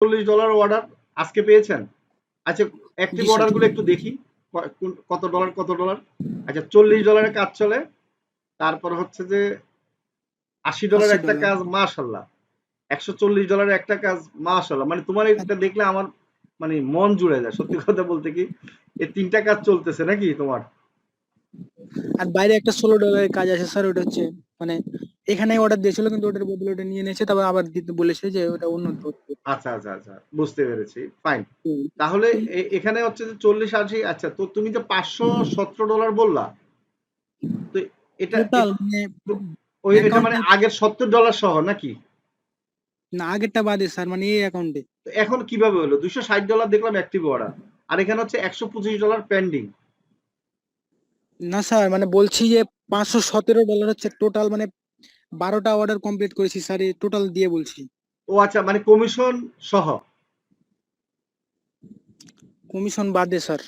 চল্লিশ dollar order আজকে পেয়েছেন। আচ্ছা অ্যাক্টিভ জি, অর্ডারগুলো একটু দেখি। কত ডলার কত ডলার আচ্ছা চল্লিশ ডলারের কাজ চলে। তারপর হচ্ছে যে আশি ডলার একটা ডলার। কাজ মাশাল্লাহ একশো চল্লিশ ডলারের একটা কাজ মাশাল্লাহ মানে তোমার এটা দেখলে আমার মানে মন জুড়ে যায়। সত্যি কথা বলতে কি এই তিনটা কাজ চলতেছে নাকি তোমার? আর বাইরে একটা ষোলো ডলারের কাজ আছে স্যার ওটা হচ্ছে মানে এখানে অর্ডার দিয়েছিল কিন্তু ওটার বদলে ওটা নিয়ে নিয়েছে তারপর আবার দিতে বলেছে যে ওটা অন্য ধরতে। আচ্ছা আচ্ছা আচ্ছা বুঝতে পেরেছি। ফাইন তাহলে এখানে হচ্ছে যে চল্লিশ আশি আচ্ছা তো তুমি যে পাঁচশো সতেরো ডলার বললা তো এটা মানে ওই এটা মানে আগের সত্তর ডলার সহ নাকি? না আগেরটা বাদে স্যার মানে এই অ্যাকাউন্টে তো এখন কীভাবে হলো? দুশো ষাট ডলার দেখলাম অ্যাক্টিভ অর্ডার আর এখানে হচ্ছে একশো পঁচিশ ডলার পেন্ডিং না স্যার মানে বলছি যে পাঁচশো সতেরো ডলার হচ্ছে টোটাল মানে বারোটা অর্ডার কমপ্লিট করেছি স্যার এই টোটাল দিয়ে বলছি। ও আচ্ছা মানে কমিশন সহ? কমিশন বাদে স্যার।